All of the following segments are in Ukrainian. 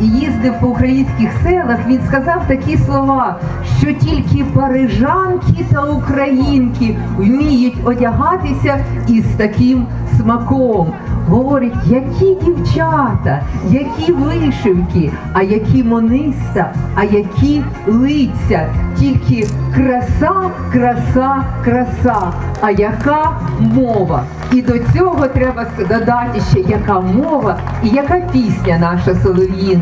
і їздив по українських селах, він сказав такі слова, що тільки парижанки та українки вміють одягатися із таким смаком. Говорить, які дівчата, які вишивки, а які мониста, а які лиця. Тільки краса, краса, краса. А яка мова? І до цього треба додати ще яка мова і яка пісня наша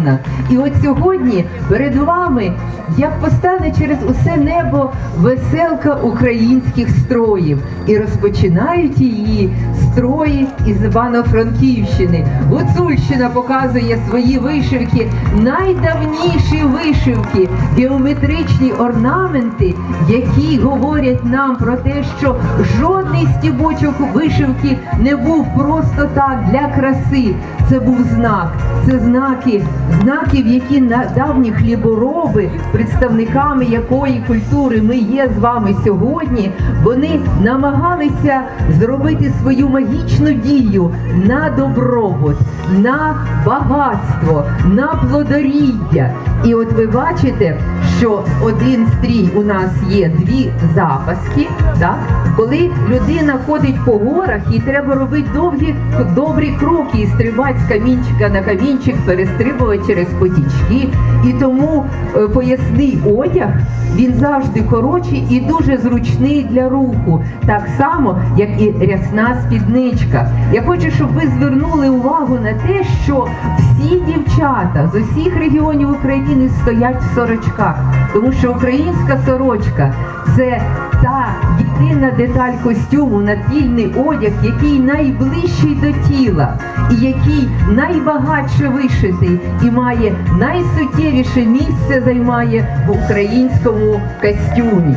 солов'їнна. І от сьогодні перед вами, як постане через усе небо веселка українських строїв, і розпочинають її строї із Івано-Франківщини. Гуцульщина показує свої вишивки, найдавніші вишивки, геометричні орнаменти, які говорять нам про те, що жодний стібочок вишивки не був просто так для краси. Це був знак. Це знаки, знаки, в які давні хлібороби, представниками якої культури ми є з вами сьогодні, вони намагалися зробити свою магічну дію на добробут, на багатство, на плодоріддя. І от ви бачите, що один стрій у нас є дві запаски, так? коли людина ходить по горах, їй треба робити довгі добрі кроки і стрибати з камінчика на камінчик, перестрибувати через потічки. І тому е, поясний одяг він завжди коротший і дуже зручний для руху, так само, як і рясна спідничка. Я хочу, щоб ви звернули увагу на те, що всі дівчата з усіх регіонів України стоять в сорочках, тому що українська сорочка це та єдина деталь костюму, натільний одяг, який найближчий до тіла, і який найбагатше вишитий і має найсуттєвіше місце займає в українському костюмі.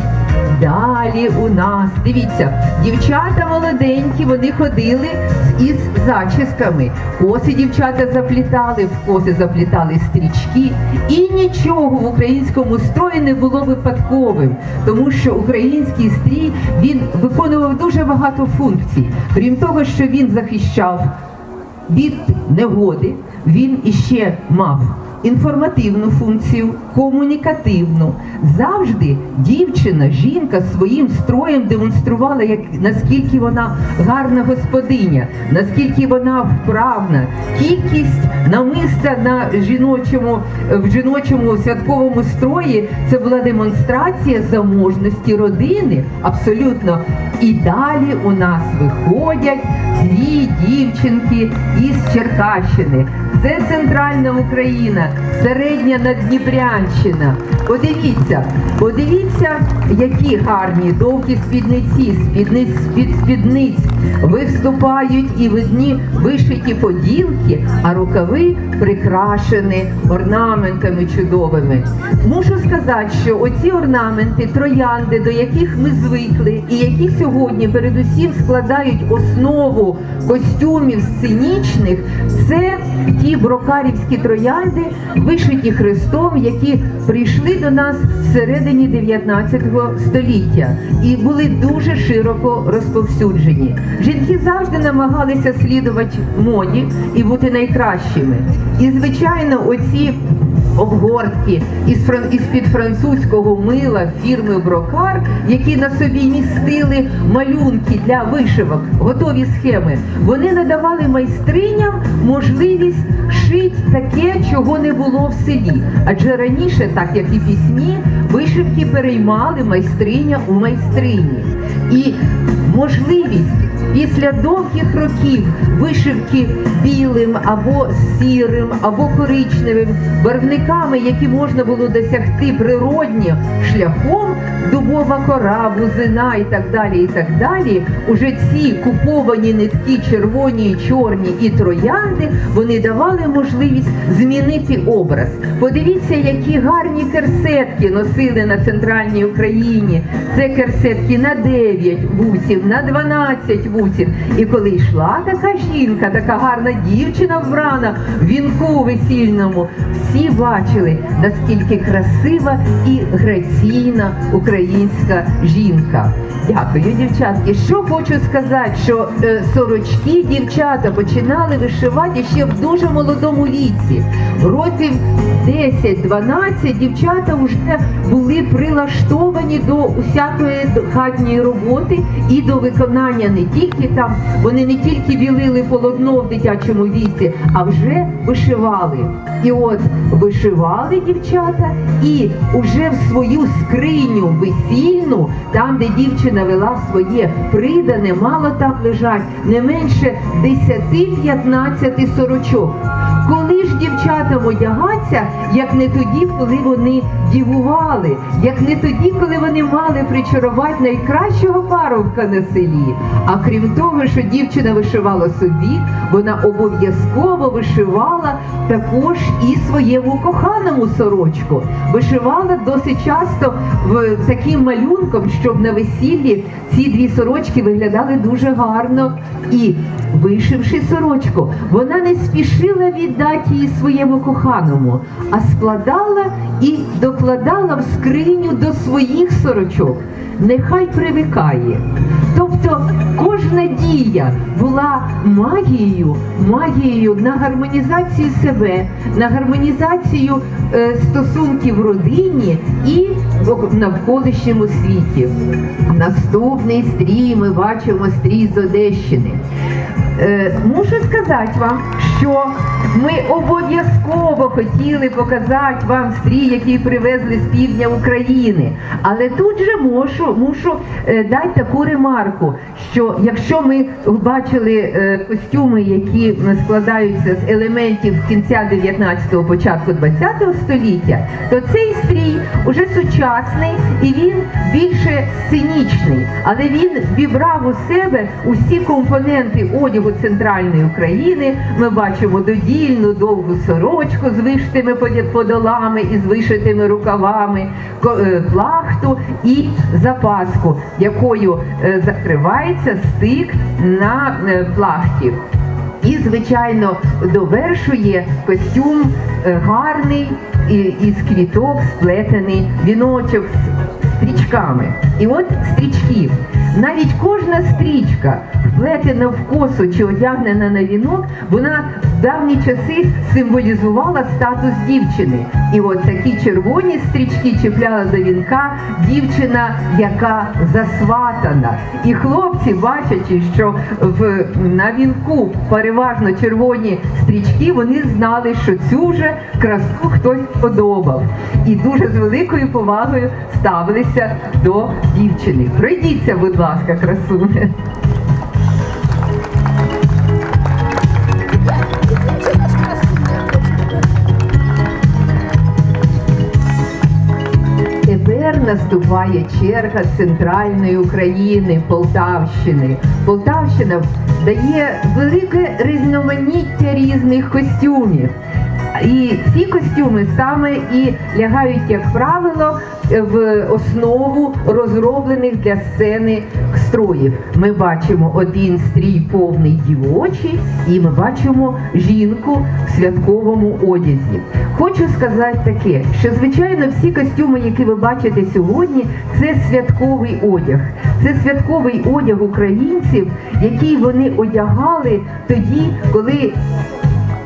Далі у нас, дивіться, дівчата молоденькі, вони ходили із зачісками. Коси дівчата заплітали, в коси заплітали стрічки. І нічого в українському строї не було випадковим, тому що український стрій він виконував дуже багато функцій. Крім того, що він захищав від негоди, він іще мав інформативну функцію, комунікативну. Завжди дівчина, жінка своїм строєм демонструвала, як наскільки вона гарна господиня, наскільки вона вправна. Кількість намиста на жіночому в жіночому святковому строї це була демонстрація заможності родини. Абсолютно. І далі у нас виходять дві дівчинки із Черкащини. Це центральна Україна, середня Наддніпрянщина. Подивіться, подивіться, які гарні довгі спідниці, спідниць, спід, спідниць виступають і видні вишиті поділки, а рукави прикрашені орнаментами чудовими. Мушу сказати, що оці орнаменти, троянди, до яких ми звикли, і які сьогодні передусім складають основу костюмів сценічних, це ті брокарівські троянди, вишиті Христом, які прийшли до нас всередині 19 століття і були дуже широко розповсюджені. Жінки завжди намагалися слідувати моді і бути найкращими. І звичайно, оці обгортки із фран- із-під французького мила фірми Брокар, які на собі містили малюнки для вишивок, готові схеми. Вони надавали майстриням можливість шити таке, чого не було в селі. Адже раніше, так як і пісні, вишивки переймали майстриня у майстрині. І можливість після довгих років вишивки білим або сірим, або коричневим барвниками, які можна було досягти природньо шляхом, дубова кора, бузина і так далі. І так далі. Уже ці куповані нитки, червоні, чорні і троянди, вони давали можливість змінити образ. Подивіться, які гарні керсетки носили на центральній Україні. Це керсетки на 9 вусів, на 12 вусів. Бусин. І коли йшла така жінка, така гарна дівчина вбрана в вінку весільному, всі бачили, наскільки красива і граційна українська жінка. Дякую, дівчатки. Що хочу сказати, що е, сорочки дівчата починали вишивати ще в дуже молодому віці. Років 10-12 дівчата вже були прилаштовані до усякої хатньої роботи і до виконання не тільки там, вони не тільки білили полотно в дитячому віці, а вже вишивали. І от вишивали дівчата, і вже в свою скриню весільну, там, де дівчина вела своє придане, мало там лежать не менше 10-15 сорочок. Коли ж дівчатам одягаться, як не тоді, коли вони дівували, як не тоді, коли вони мали причарувати найкращого парубка на селі. А крім того, що дівчина вишивала собі, вона обов'язково вишивала також і своєму коханому сорочку. Вишивала досить часто в таким малюнком, щоб на весіллі ці дві сорочки виглядали дуже гарно. І вишивши сорочку, вона не спішила віддати її своєму коханому, а складала і докладала в скриню до своїх сорочок. Нехай привикає. Тобто кожна дія була магією, магією на гармонізацію себе, на гармонізацію е, стосунків в родині і в навколишньому світі. Наступний стрій ми бачимо стрій з Одещини. Е, мушу сказати вам, що ми обов'язково хотіли показати вам стрій, який привезли з півдня України. Але тут же мушу, мушу е, дати таку ремарку, що якщо ми бачили е, костюми, які складаються з елементів кінця 19-го, початку 20-го століття, то цей стрій уже сучасний і він більше сценічний, але він вібрав у себе усі компоненти одягу центральної України. Ми бачимо додільну довгу сорочку з вишитими подолами і з вишитими рукавами, е, плахту і запаску, якою е, закривається стик на е, плахті. І, звичайно, довершує костюм гарний із квіток сплетений віночок з стрічками. І от стрічки. Навіть кожна стрічка, вплетена в косу чи одягнена на вінок, вона в давні часи символізувала статус дівчини. І от такі червоні стрічки чіпляла до вінка дівчина, яка засватана. І хлопці, бачачи, що в на вінку переважно червоні стрічки, вони знали, що цю же красу хтось подобав. І дуже з великою повагою ставилися до дівчини. Пройдіться, будь ласка, красуне. Тепер наступає черга центральної України, Полтавщини. Полтавщина дає велике різноманіття різних костюмів. І ці костюми саме і лягають, як правило, в основу розроблених для сцени строїв. Ми бачимо один стрій повний дівочий, і ми бачимо жінку в святковому одязі. Хочу сказати таке, що звичайно всі костюми, які ви бачите сьогодні, це святковий одяг. Це святковий одяг українців, який вони одягали тоді, коли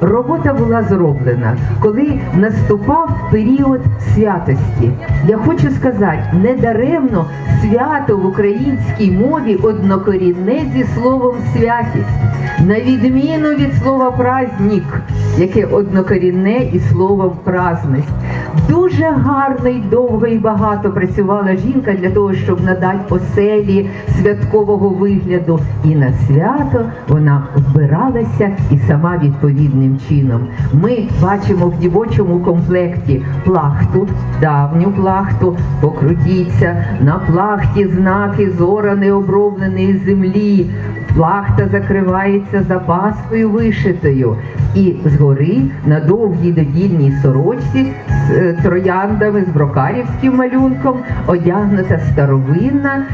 Робота була зроблена, коли наступав період святості. Я хочу сказати, недаремно свято в українській мові однокорінне зі словом святість, на відміну від слова праздник, яке однокорінне і словом праздність. Дуже гарно і довго і багато працювала жінка для того, щоб надати оселі святкового вигляду. І на свято вона вбиралася і сама відповідним чином. Ми бачимо в дівочому комплекті плахту, давню плахту, покрутіться, на плахті знаки зора необробленої землі. Плахта закривається запаскою вишитою, і згори на довгій додільній сорочці е, трояндами з брокарівським малюнком одягнута старовинна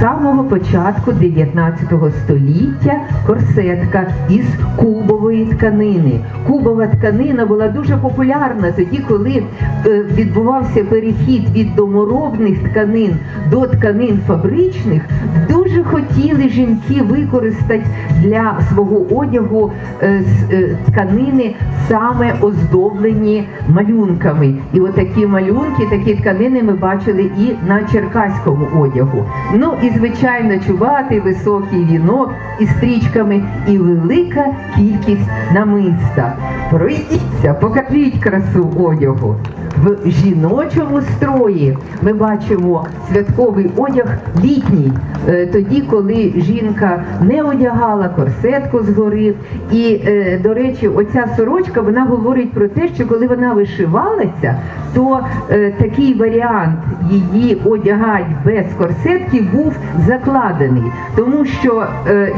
самого початку 19 століття корсетка із кубової тканини. Кубова тканина була дуже популярна тоді, коли е, відбувався перехід від доморобних тканин до тканин фабричних. Дуже хотіли жінки використати для свого одягу е, е, тканини саме оздоблені малюнками. І отакі малюнки, такі тканини ми бачили і на черкаському одягу. Ну і звичайно, чуватий високий вінок із стрічками і велика кількість намиста. Пройдіться, покажіть красу одягу. В жіночому строї ми бачимо святковий одяг літній, е, тоді, коли жінка не одягала корсетку згори. І, е, до речі, оця сорочка вона говорить про те, що коли вона вишивалася, то е, такий варіант її одягать без корсетки був закладений. Тому що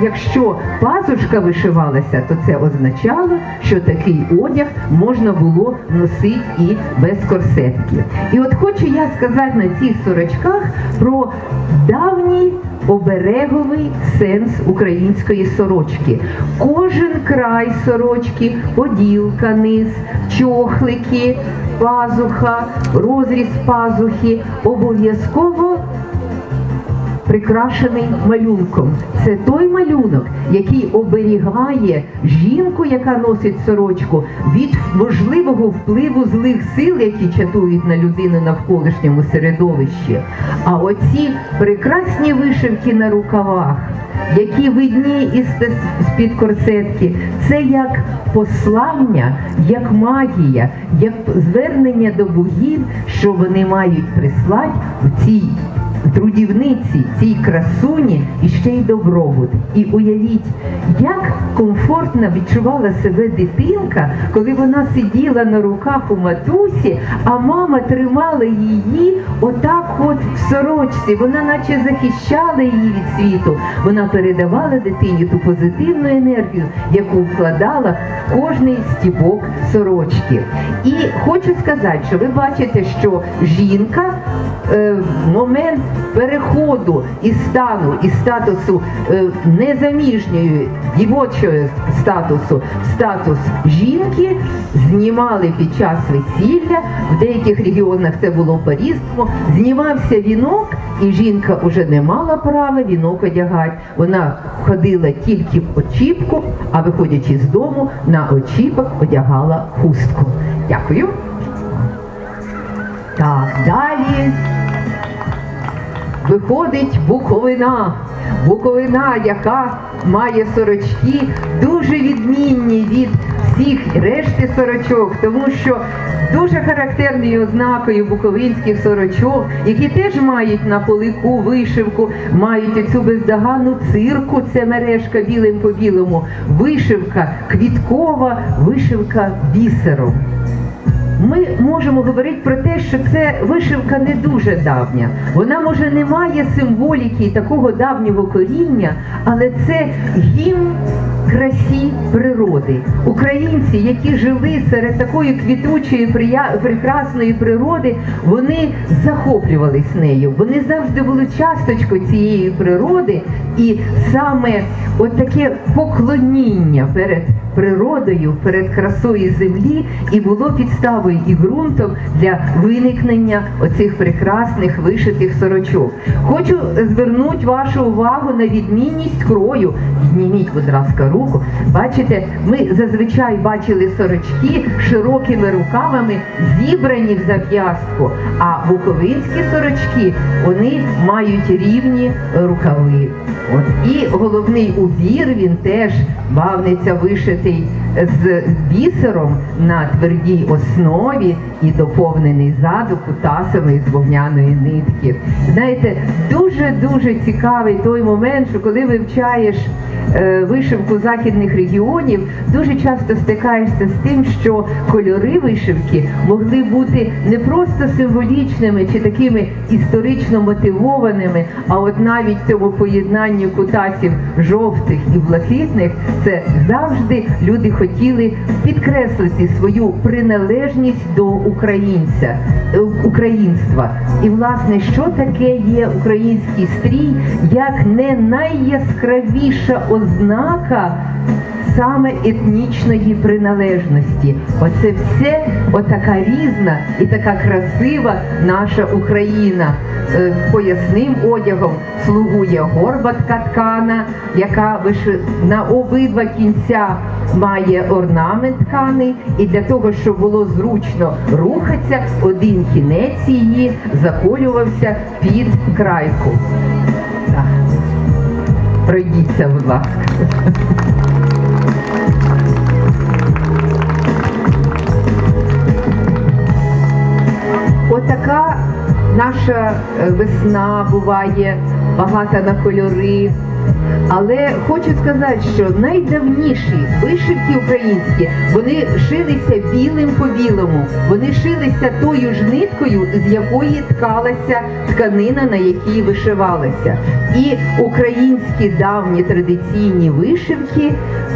якщо пазушка вишивалася, то це означало, що такий одяг можна було носити і без корсетки. І от хочу я сказати на цих сорочках про давній обереговий сенс української сорочки. Кожен край сорочки, поділка, низ, чохлики, пазуха, розріз пазухи обов'язково прикрашений малюнком. Це той малюнок, який оберігає жінку, яка носить сорочку, від можливого впливу злих сил, які чатують на людину навколишньому середовищі. А оці прекрасні вишивки на рукавах, які видні із з-під корсетки, це як послання, як магія, як звернення до богів, що вони мають прислати в цій трудівниці, цій красуні і ще й добробут. І уявіть, як комфортно відчувала себе дитинка, коли вона сиділа на руках у матусі, а мама тримала її отак от в сорочці. Вона наче захищала її від світу. Вона передавала дитині ту позитивну енергію, яку вкладала в кожний стібок сорочки. І хочу сказати, що ви бачите, що жінка е, в момент переходу із стану із статусу е, незаміжньої дівочого статусу в статус жінки знімали під час весілля. В деяких регіонах це було по-різному. Знімався вінок, і жінка вже не мала права вінок одягати. Вона ходила тільки в очіпку, а виходячи з дому, на очіпок одягала хустку. Дякую. Так, далі виходить Буковина. Буковина, яка має сорочки, дуже відмінні від всіх решти сорочок, тому що дуже характерною ознакою буковинських сорочок, які теж мають на полику вишивку, мають цю бездоганну цирку, це мережка білим по білому, вишивка квіткова, вишивка бісером. Ми можемо говорити про те, що це вишивка не дуже давня. Вона може не має символіки такого давнього коріння, але це гімн красі природи. Українці, які жили серед такої квітучої, прекрасної природи, вони захоплювались нею. Вони завжди були часточкою цієї природи, і саме от таке поклоніння перед природою, перед красою землі, і було підставою і ґрунтом для виникнення оцих прекрасних вишитих сорочок. Хочу звернути вашу увагу на відмінність крою. Зніміть, будь ласка, руку. Бачите, ми зазвичай бачили сорочки широкими рукавами, зібрані в зав'язку. А буковинські сорочки вони мають рівні рукави. От і головний убір він теж бавниця вишитий з бісером на твердій основі і доповнений ззаду кутасами з вогняної нитки. Знаєте, дуже дуже цікавий той момент, що коли вивчаєш е, вишивку західних регіонів, дуже часто стикаєшся з тим, що кольори вишивки могли бути не просто символічними чи такими історично мотивованими, а от навіть цьому поєднанні кутасів жовтих і блакитних, це завжди люди хотіли підкреслити свою приналежність до українця, е, українства. І власне, що таке є український стрій, як не найяскравіша ознака саме етнічної приналежності. Оце все отака різна і така красива наша Україна. Е, Поясним одягом слугує горбатка ткана, яка на обидва кінця має орнамент тканий, і для того, щоб було зручно рухатися, один кінець її заколювався під крайку. Пройдіться, будь ласка. Отака наша е, весна буває багата на кольори. Але хочу сказати, що найдавніші вишивки українські вони шилися білим по білому. Вони шилися тою ж ниткою, з якої ткалася тканина, на якій вишивалася. І українські давні традиційні вишивки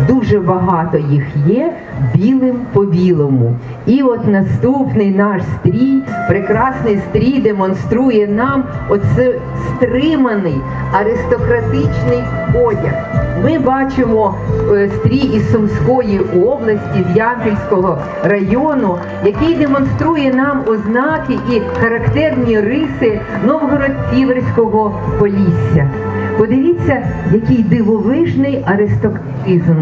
дуже багато їх є білим по білому. І от наступний наш стрій, прекрасний стрій демонструє нам оце стриманий аристократичний одяг. Ми бачимо е, стрій із Сумської області, з Ямпільського району, який демонструє нам ознаки і характерні риси Новгород-Сіверського Полісся. Подивіться, який дивовижний аристократизм.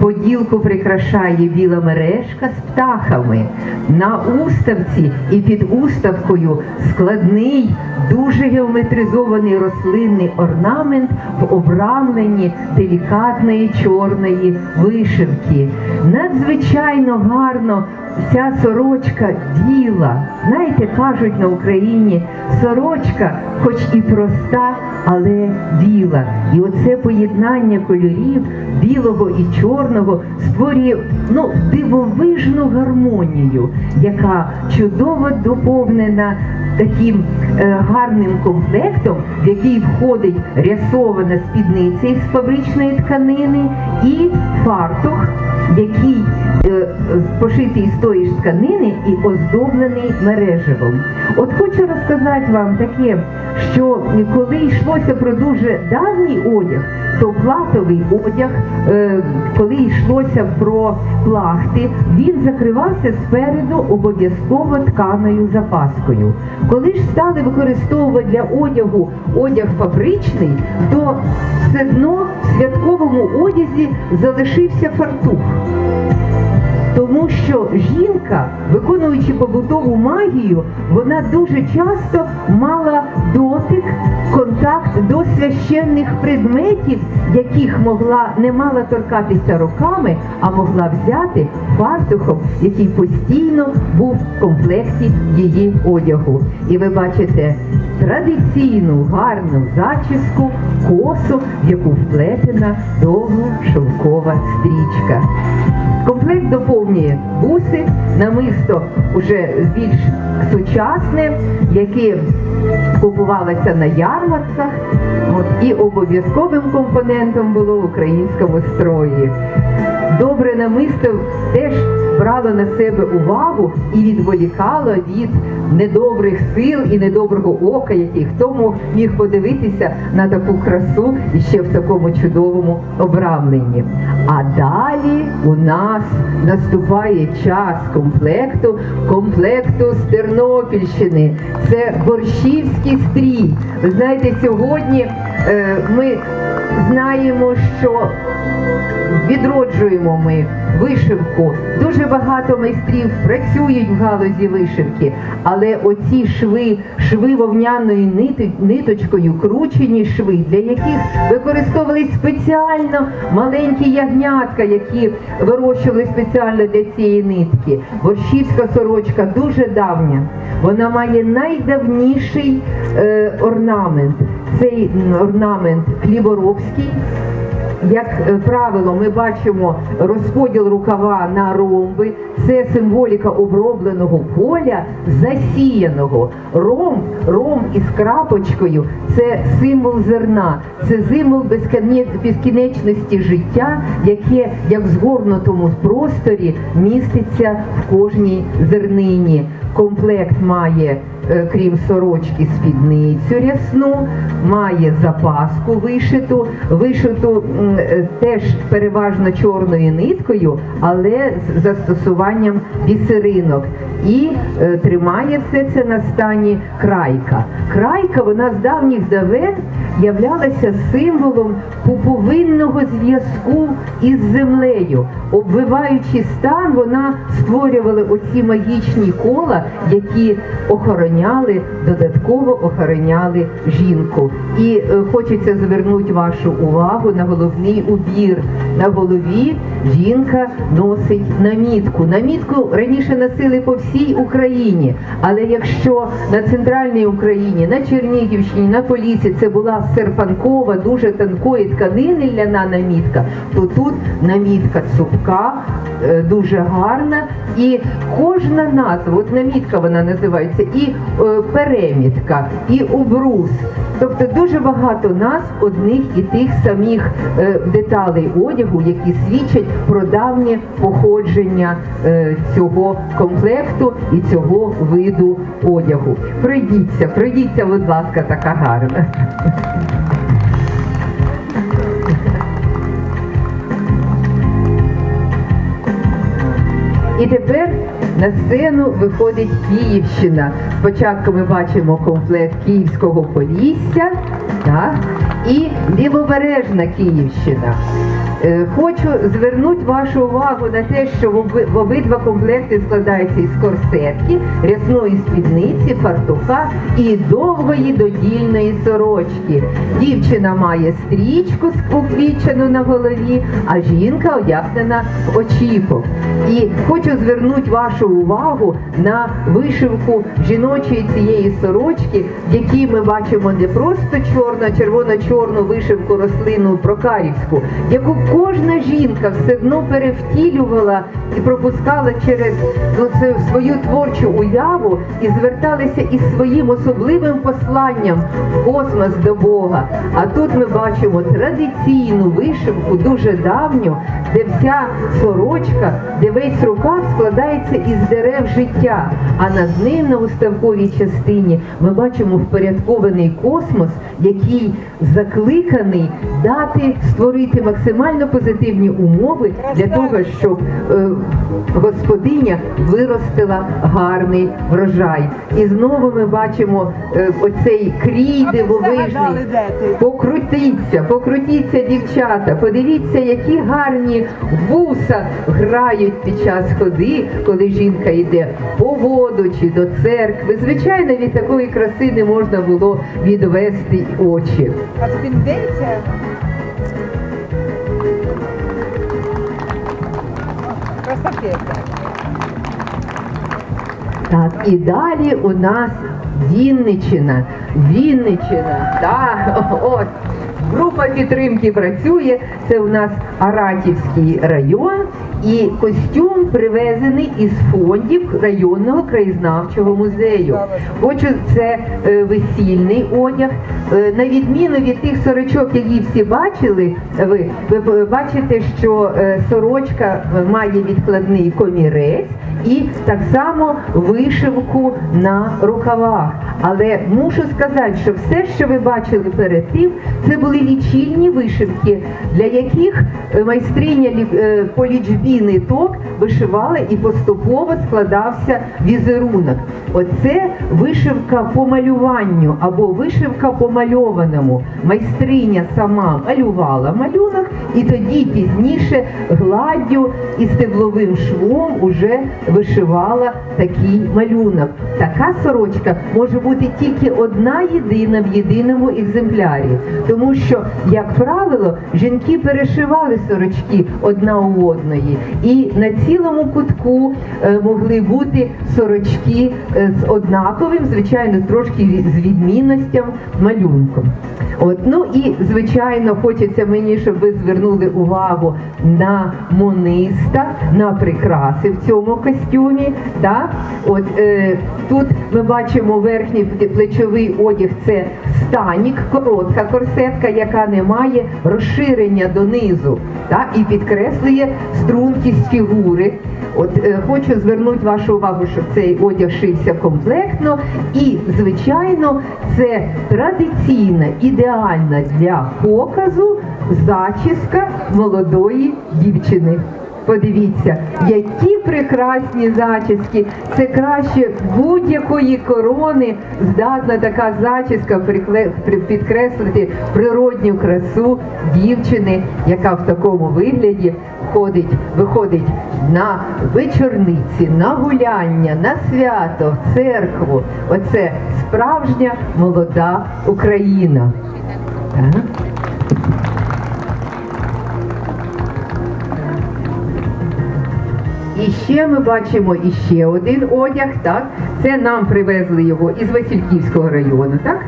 Поділку прикрашає біла мережка з птахами. На уставці і під уставкою складний, дуже геометризований рослинний орнамент в обрамленні делікатної чорної вишивки. Надзвичайно гарно ця сорочка біла. Знаєте, кажуть на Україні, сорочка, хоч і проста, але біла. І оце поєднання кольорів білого і чорного створює ну, дивовижну гармонію, яка чудово доповнена таким е, гарним комплектом, в який входить рясована спідниця із фабричної тканини і фартух, який пошитий з тої ж тканини і оздоблений мереживом. От хочу розказати вам таке, що коли йшлося про дуже давній одяг, то платовий одяг, е, коли йшлося про плахти, він закривався спереду обов'язково тканою запаскою. Коли ж стали використовувати для одягу одяг фабричний, то все одно в святковому одязі залишився фартух. Тому що жінка, виконуючи побутову магію, вона дуже часто мала дотик, контакт до священних предметів, яких могла не мала торкатися руками, а могла взяти фартухом, який постійно був в комплекті її одягу. І ви бачите традиційну гарну зачіску, косу, в яку вплетена довга шовкова стрічка. Комплект доповнює буси, намисто вже більш сучасне, яке купувалося на ярмарках. От, і обов'язковим компонентом було в українському строї. Добре намисто теж брало на себе увагу і відволікало від недобрих сил і недоброго ока, який хто міг подивитися на таку красу і ще в такому чудовому обрамленні. А далі у нас наступає час комплекту, комплекту з Тернопільщини. Це борщівський стрій. Ви знаєте, сьогодні е, ми знаємо, що відроджуємо ми вишивку. Дуже багато майстрів працюють в галузі вишивки, але оці шви, шви вовняною ниточкою, кручені шви, для яких використовувались спеціально маленькі ягнятка, які вирощували спеціально для цієї нитки. Борщівська сорочка дуже давня. Вона має найдавніший е, орнамент. Цей орнамент хліборобський як е, правило, ми бачимо розподіл рукава на ромби. Це символіка обробленого поля, засіяного. Ромб, ромб із крапочкою це символ зерна, це символ безкінечності життя, яке як в згорнутому просторі міститься в кожній зернині. Комплект має, е, крім сорочки, спідницю рясну, має запаску вишиту, вишиту е, теж переважно чорною ниткою, але з застосуванням бісеринок. І е, тримає все це на стані крайка. Крайка, вона з давніх давен являлася символом пуповинного зв'язку із землею. Обвиваючи стан, вона створювала оці магічні кола, які охороняли, додатково охороняли жінку. І е, хочеться звернути вашу увагу на головний убір. На голові жінка носить намітку. Намітку раніше носили по всій Україні, але якщо на центральній Україні, на Чернігівщині, на Полісі це була серпанкова, дуже тонкої тканини ляна намітка, то тут намітка цупка, е, дуже гарна, і кожна назва, от намітка вона називається, і е, перемітка, і убрус. Тобто дуже багато назв одних і тих самих е, деталей одягу, які свідчать про давнє походження е, цього комплекту і цього виду одягу. Пройдіться, пройдіться, будь ласка, така гарна. І тепер на сцену виходить Київщина. Спочатку ми бачимо комплект Київського Полісся так, і лівобережна Київщина. Е, Хочу звернути вашу увагу на те, що в обидва комплекти складаються із корсетки, рясної спідниці, фартуха і довгої додільної сорочки. Дівчина має стрічку сквічену на голові, а жінка одягнена в очіпок. І хочу звернути вашу увагу на вишивку жіночої цієї сорочки, в якій ми бачимо не просто чорну, червоно-чорну вишивку рослину прокарівську, яку кожна жінка все одно перевтілювала і пропускала через ну, свою творчу уяву і зверталися із своїм особливим посланням в космос до Бога. А тут ми бачимо традиційну вишивку, дуже давню, де вся сорочка, де весь рукав складається із дерев життя. А над ним на уставковій частині ми бачимо впорядкований космос, який закликаний дати створити максимально позитивні умови для того, щоб е, господиня виростила гарний врожай. І знову ми бачимо е, оцей крій дивовижний. Покрутіться, покрутіться, дівчата. Подивіться, які гарні вуса грають під час ходи, коли жінка йде по воду чи до церкви. Звичайно, від такої краси не можна було відвести очі. А спіндиця? Красоте. Так, і далі у нас Вінничина. Вінничина, так, от. Група підтримки працює. Це у нас Аратівський район, і костюм привезений із фондів районного краєзнавчого музею. Отже, це е, весільний одяг. Е, на відміну від тих сорочок, які всі бачили, ви, бачите, що е, сорочка має відкладний комірець і так само вишивку на рукавах. Але мушу сказати, що все, що ви бачили перед тим, це були лічильні вишивки, для яких е, майстриня е, по лічбі ниток вишивала і поступово складався візерунок. Оце вишивка по малюванню або вишивка по мальованому. Майстриня сама малювала малюнок, і тоді пізніше гладдю і стебловим швом уже вишивала такий малюнок. Така сорочка може бути тільки одна єдина в єдиному екземплярі, тому що, як правило, жінки перешивали сорочки одна у одної, і на цілому кутку е, могли бути сорочки е, з однаковим, звичайно, трошки з відмінностям малюнком. От, ну і звичайно, хочеться мені, щоб ви звернули увагу на мониста, на прикраси в цьому костюмі. Так? От, е, тут ми бачимо верхній плечовий одяг це станік, коротка корсетка, яка не має розширення донизу так? і підкреслює стрункість фігури. От е, хочу звернути вашу увагу, що цей одяг шився комплектно, і звичайно, це традиційна, ідеальна для показу зачіска молодої дівчини. Подивіться, які прекрасні зачіски. Це краще будь-якої корони здатна така зачіска підкреслити природню красу дівчини, яка в такому вигляді ходить, виходить на вечорниці, на гуляння, на свято, в церкву. Оце справжня молода Україна. Так. І ще ми бачимо іще один одяг, так? Це нам привезли його із Васильківського району, так?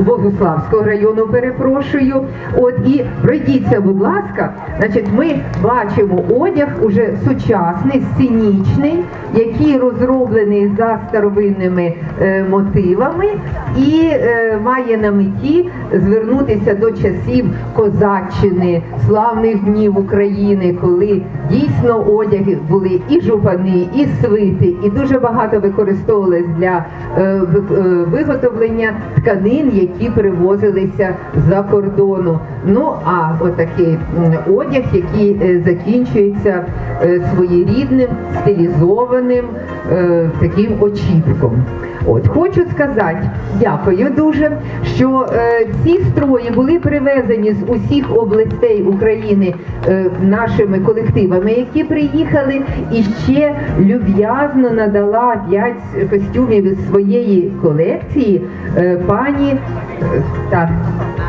Богуславського району, перепрошую. От і пройдіться, будь ласка, значить, ми бачимо одяг уже сучасний, сценічний, який розроблений за старовинними е, мотивами і е, має на меті звернутися до часів козаччини, славних днів України, коли дійсно одяги були і жупани, і свити, і дуже багато використовувалось для е, е, виготовлення тканин, які привозилися за кордону. Ну а отакий одяг, який е, закінчується е, своєрідним стилізованим е, таким очіпком. От хочу сказати, дякую дуже, що е, ці строї були привезені з усіх областей України е, нашими колективами, які приїхали, і ще люб'язно надала п'ять костюмів із своєї колекції е, пані е, так,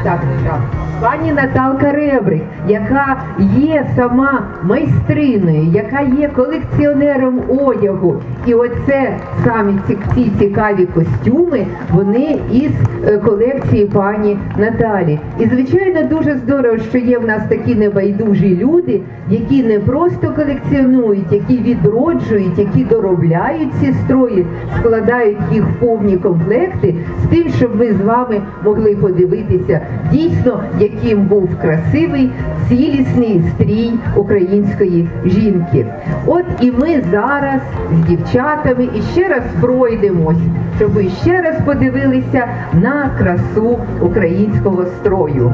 так, так. Пані Наталка Ребрик, яка є сама майстриною, яка є колекціонером одягу. І оце самі ці, ці цікаві костюми, вони із е, колекції пані Наталі. І звичайно дуже здорово, що є в нас такі небайдужі люди, які не просто колекціонують, які відроджують, які доробляють ці строї, складають їх в повні комплекти з тим, щоб ми з вами могли подивитися дійсно, яким був красивий цілісний стрій української жінки. От і ми зараз з дівчатами і ще раз пройдемось, щоб ви ще раз подивилися на красу українського строю.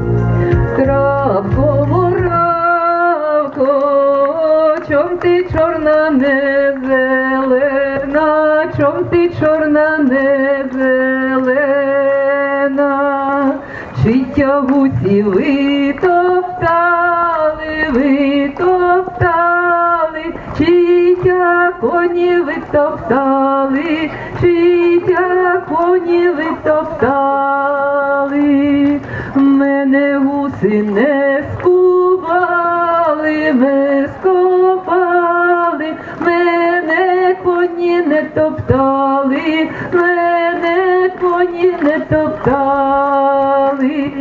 Травко, муравко, чом ти чорна не зелена, чом ти чорна не зелена, чи тягуці ви топтали, ви чи коні ви топтали, чи коні ви топтали, мене гуси не скубали, не скопали, мене коні не топтали, мене коні не топтали,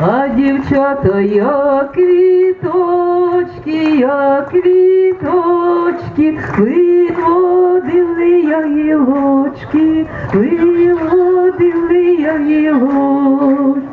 а дівчата як квіточки, як квіточки, виводили я гілочки, виводили я гілочки.